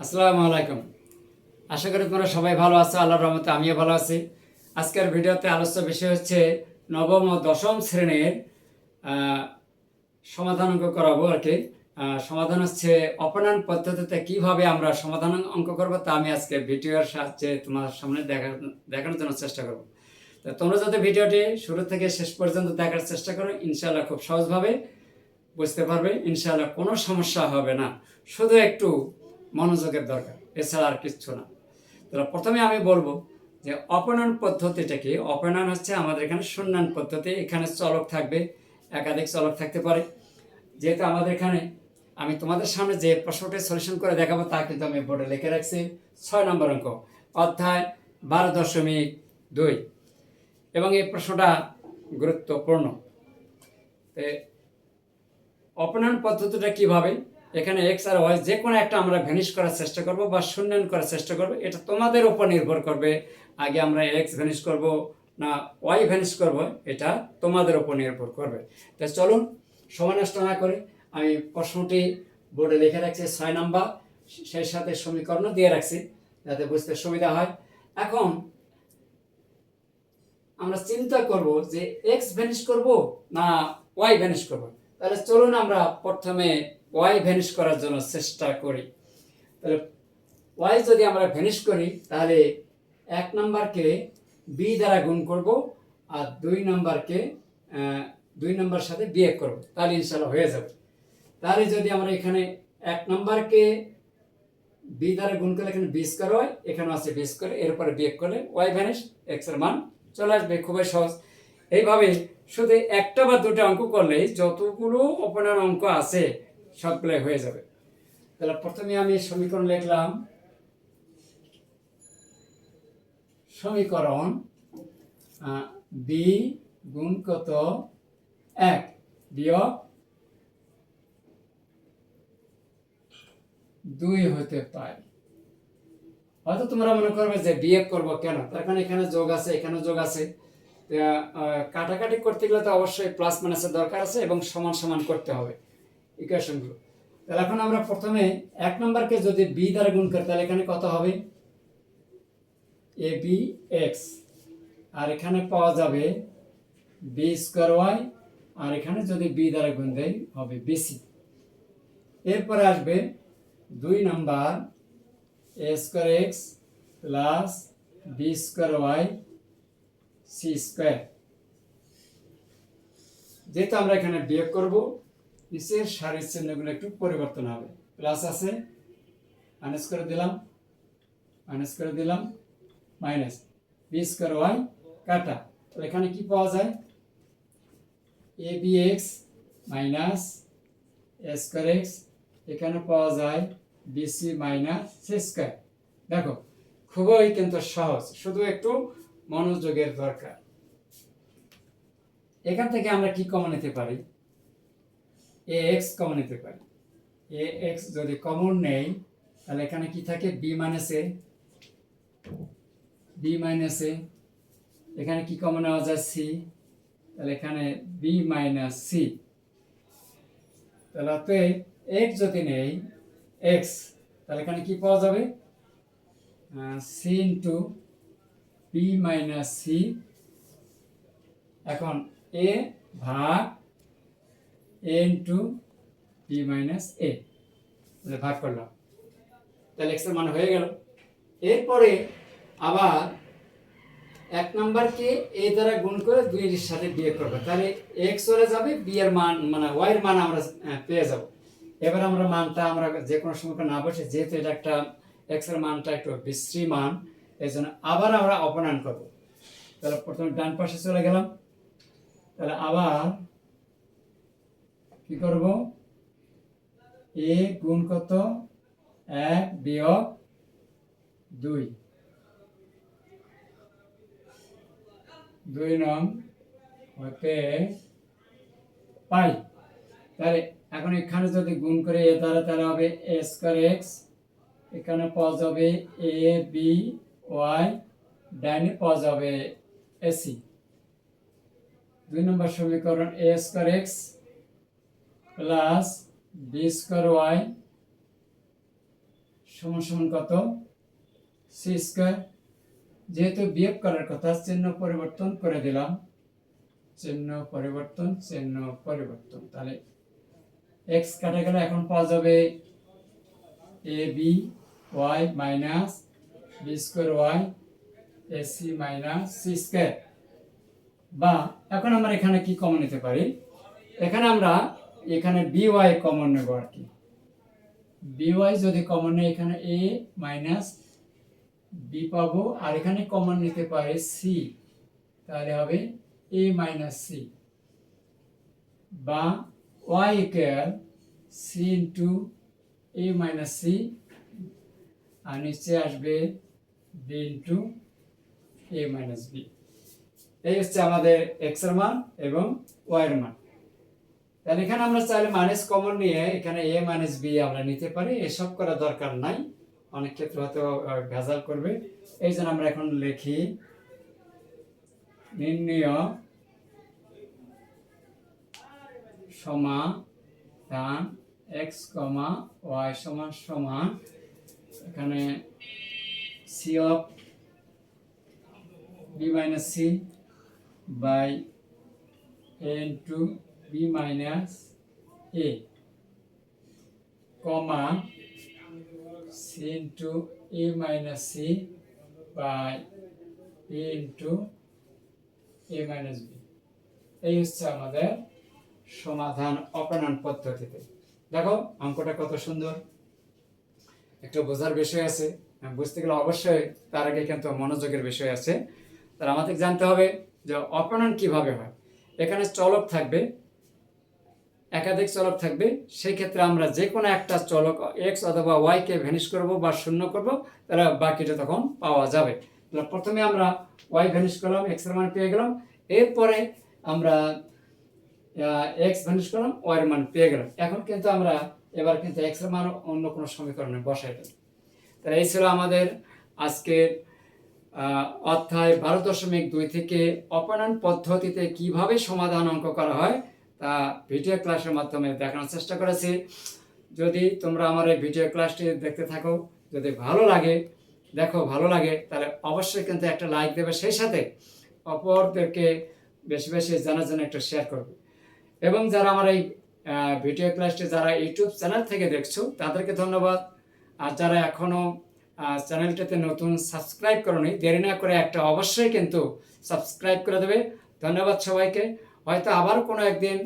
আসসালামু আলাইকুম। আশা করি তোমরা সবাই ভালো আছো, আল্লাহর রহমতে আমিও ভালো আছি। আজকের ভিডিওতে আলোচ্য বিষয় হচ্ছে নবম ও দশম শ্রেণির সমাধান অঙ্ক করাবো আর কি। সমাধান হচ্ছে অপনায়ন পদ্ধতিতে কীভাবে আমরা সমাধান অঙ্ক করব তা আমি আজকে ভিডিওর সাহায্যে তোমার সামনে দেখা দেখানোর জন্য চেষ্টা করব। তো তোমরা যাতে ভিডিওটি শুরু থেকে শেষ পর্যন্ত দেখার চেষ্টা করো ইনশাল্লাহ খুব সহজভাবে বুঝতে পারবে। ইনশাআল্লাহ কোনো সমস্যা হবে না। শুধু একটু মনোযোগের দরকার, এছাড়া আর কিচ্ছু না। তাহলে প্রথমে আমি বলব যে অপনয়ন পদ্ধতিটা কি অপনয়ন হচ্ছে আমাদের এখানে শূন্যায়ন পদ্ধতি, এখানে চলক থাকবে, একাধিক চলক থাকতে পারে। যেহেতু আমাদের এখানে, আমি তোমাদের সামনে যে প্রশ্নটি সলিউশন করে দেখাবো, তা কিন্তু আমি বোর্ডে লিখে রাখছি। ছয় নম্বর অঙ্ক, অধ্যায় বারো দশমিক দুই। এবং এই প্রশ্নটা গুরুত্বপূর্ণ। অপনয়ন পদ্ধতিটা কীভাবে এখানে এক্স আর ওয়াই যে কোনো একটা আমরা ভ্যানিশ করার চেষ্টা করব বা শূন্যায়ন করার চেষ্টা করব, এটা তোমাদের উপর নির্ভর করবে। আগে আমরা এক্স ভ্যানিশ করব না ওয়াই ভ্যানিশ করব, এটা তোমাদের উপর নির্ভর করবে। তাই চলুন, সময় নষ্ট না করে আমি প্রশ্নটি বোর্ডে লিখে রাখছি, ছয় নাম্বার, সেই সাথে সমীকরণও দিয়ে রাখছি, যাতে বুঝতে সুবিধা হয়। এখন আমরা চিন্তা করব যে এক্স ভ্যানিশ করব না ওয়াই ভ্যানিশ করব। তাহলে চলুন আমরা প্রথমে ওয়াই ভ্যানিশ করার জন্য চেষ্টা করি। তাহলে ওয়াই যদি আমরা ভ্যানিশ করি, তাহলে এক নাম্বারকে বি দ্বারা গুণ করব আর দুই নাম্বারকে দুই নাম্বার সাথে বিয়ে করব। তাহলে ইনশাল্লাহ হয়ে যাবে। তাহলে যদি আমরা এখানে এক নাম্বারকে বি দ্বারা গুণ করলে এখানে বিশ করে হয় এখানে আছে বিশ করে এরপরে বিয়ে করলে ওয়াই ভ্যানিশ এক্সের মান চলে আসবে। খুবই সহজ। এইভাবে শুধু একটা বা দুটো অঙ্ক করলেই যতগুলো অপনার অঙ্ক আছে সবগুলোই হয়ে যাবে। তাহলে প্রথমে আমি সমীকরণ লিখলাম। সমীকরণ বি গুণ কত? এক বিয়োগ দুই হতে পারে হয়তো তোমরা মনে করবে যে বিয়োগ করব কেন? তার কারণ এখানে যোগ আছে এখানে যোগ আছে। কাটাকাটি করতে গেলে তো অবশ্যই প্লাস মাইনাসের দরকার আছে এবং সমান সমান করতে হবে। ইকুয়েশনগুলো তাহলে এখন আমরা প্রথমে এক নম্বরকে যদি বি দ্বারা গুণ করি, তাহলে এখানে কত হবে? এ বি এক্স আর এখানে পাওয়া যাবে বি স্কোয়ার ওয়াই আর এখানে যদি বি দ্বারা গুণ দেই, হবে বিসি এরপরে আসবে দুই number a square x plus b square y c square যেহেতু আমরা এখানে বিয়োগ করব নিচের সারির চিহ্নগুলো একটু পরিবর্তন হবে। প্লাস আছে মাইনাস করে দিলাম মাইনাস করে দিলাম মাইনাস বি স্কোয়ার ওয়াই কাটা। তাহলে এখানে কি পাওয়া যায়? A b x minus a square x এখানে পাওয়া যায় বিসি মাইনাস সি স্কোয়ার দেখো, খুবই কিন্তু সহজ, শুধু একটু মনোযোগের দরকার। এখান থেকে আমরা কি কমন নিতে পারি? এ এক্স কমন নিতে পারি। এ এক্স যদি কমন নেই, তাহলে এখানে কি থাকে? B minus a. B minus a. এখানে কি কমন নেওয়া যায়? সি। তাহলে এখানে বি মাইনাস সি। তাহলে অতএব এক্স যদি নেই, এক্স, তাহলে এখানে কি পাওয়া যাবে? C into b minus c এখন এ ভাগ a into b minus a তাহলে ভাগ করলাম। তাহলে এক্সের মান হয়ে গেল। এরপরে আবার এক নাম্বারকে এ দ্বারা গুণ করে দুইয়ের সাথে বিয়ে করবে। তাহলে এক্স চলে যাবে বি এর মান মানে ওয়াই এর মান আমরা পেয়ে যাব। এবার আমরা মানটা আমরা যে কোনো সময় না বসে, যেহেতু এটা একটা এক্সের মানটা একটু বিশ্রী মান এই জন্য আবার আমরা অপনয়ন করব। তাহলে প্রথমে ডান পাশে চলে গেলাম। তাহলে আবার কি করব? এ গুণ কত? এক বিয়োগ দুই। দুই নং হতে পাই। তাহলে এখন এখানে যদি গুণ করে এ দ্বারা তাহলে হবে এ স্কোয়ার এক্স। এখানে পাওয়া যাবে এ, বি, ওয়াই ডাইনে পাওয়া যাবে এসি দুই নম্বর সমীকরণ a square x. Plus b square y সমান সমান কত? C square. যেহেতু বিয়োগ করার কথা, চিহ্ন পরিবর্তন করে দিলাম। চিহ্ন পরিবর্তন চিহ্ন পরিবর্তন। তাহলে এক্স কাটা গেলে এখন পাওয়া যাবে a b y minus b square y a c minus c square. বা এখন আমরা এখানে কি কমন নিতে পারি? এখানে আমরা এখানে বি ওয়াই কমন নেব আর কি। বি ওয়াই যদি কমন নেই, এখানে এ মাইনাস বি পাবো। আর এখানে কমন নিতে পারে সি তাহলে হবে এ মাইনাস সি বা y equal c into a minus c আর নিচে আসবে b into a minus b এই হচ্ছে আমাদের এক্সের মান এবং ওয়াই এর মান। তাহলে এখানে আমরা চাইলে মাইনাস কমন নিয়ে এখানে এ মাইনাস বি আমরা নিতে পারি। এসব করা দরকার নাই। অনেক ক্ষেত্রে হয়তো ভেজাল করবে। এই জন্য আমরা এখন লিখি, নির্ণয় সমাধান এক্স কমা ওয়াই সমান সমান, এখানে c of b minus c by n into b minus a comma c into a minus c by a into a minus b এই হচ্ছে আমাদের সমাধান অপনয়ন পদ্ধতিতে। দেখো, অঙ্কটা কত সুন্দর। একটু বোঝার বিষয় আছে। বুঝতে গেলে অবশ্যই তার আগে কিন্তু মনোযোগের বিষয় আছে। তার আমাদের জানতে হবে যে অপনয়ন কীভাবে হয়। এখানে চলক থাকবে। একাধিক চলক থাকবে সেই ক্ষেত্রে আমরা যে কোনো একটা চলক এক্স অথবা ওয়াইকে ভ্যানিশ করব বা শূন্য করব, তাহলে বাকিটা তখন পাওয়া যাবে। তাহলে প্রথমে আমরা ওয়াই ভ্যানিশ করলাম এক্সের মান পেয়ে গেলাম, এরপরে আমরা এক্স ভ্যানিশ করলাম ওয়াই এর মান পেয়ে গেলাম। এখন কিন্তু আমরা এবার কিন্তু এক্সের মান অন্য কোনো সমীকরণে বসাই দেব তাহলে এই ছিল আমাদের আজকের অধ্যায় বারো দশমিক দুই থেকে অপনয়ন পদ্ধতিতে কীভাবে সমাধান অঙ্ক করা হয় তা ভিডিও ক্লাসের মাধ্যমে দেখানোর চেষ্টা করেছি। যদি তোমরা আমার এই ভিডিও ক্লাসটি দেখতে থাকো, যদি ভালো লাগে, দেখো ভালো লাগে, তাহলে অবশ্যই কিন্তু একটা লাইক দেবে। সেই সাথে অপরদেরকে বেশি বেশি জানার জন্য একটু শেয়ার করবে। এবং যারা আমার এই ভিডিও ক্লাসটি যারা ইউটিউব চ্যানেল থেকে দেখছ, তাদেরকে ধন্যবাদ। আর যারা এখনও চ্যানেলটাতে নতুন সাবস্ক্রাইব করনি, দেরি না করে একটা অবশ্যই কিন্তু সাবস্ক্রাইব করে দেবে। ধন্যবাদ সবাইকে। হয়তো আবার কোনো একদিন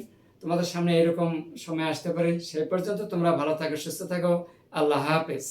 তোমাদের সামনে এরকম সময় আসতে পারে। সেই পর্যন্ত তোমরা ভালো থাকো, সুস্থ থাকো। আল্লাহ হাফেজ।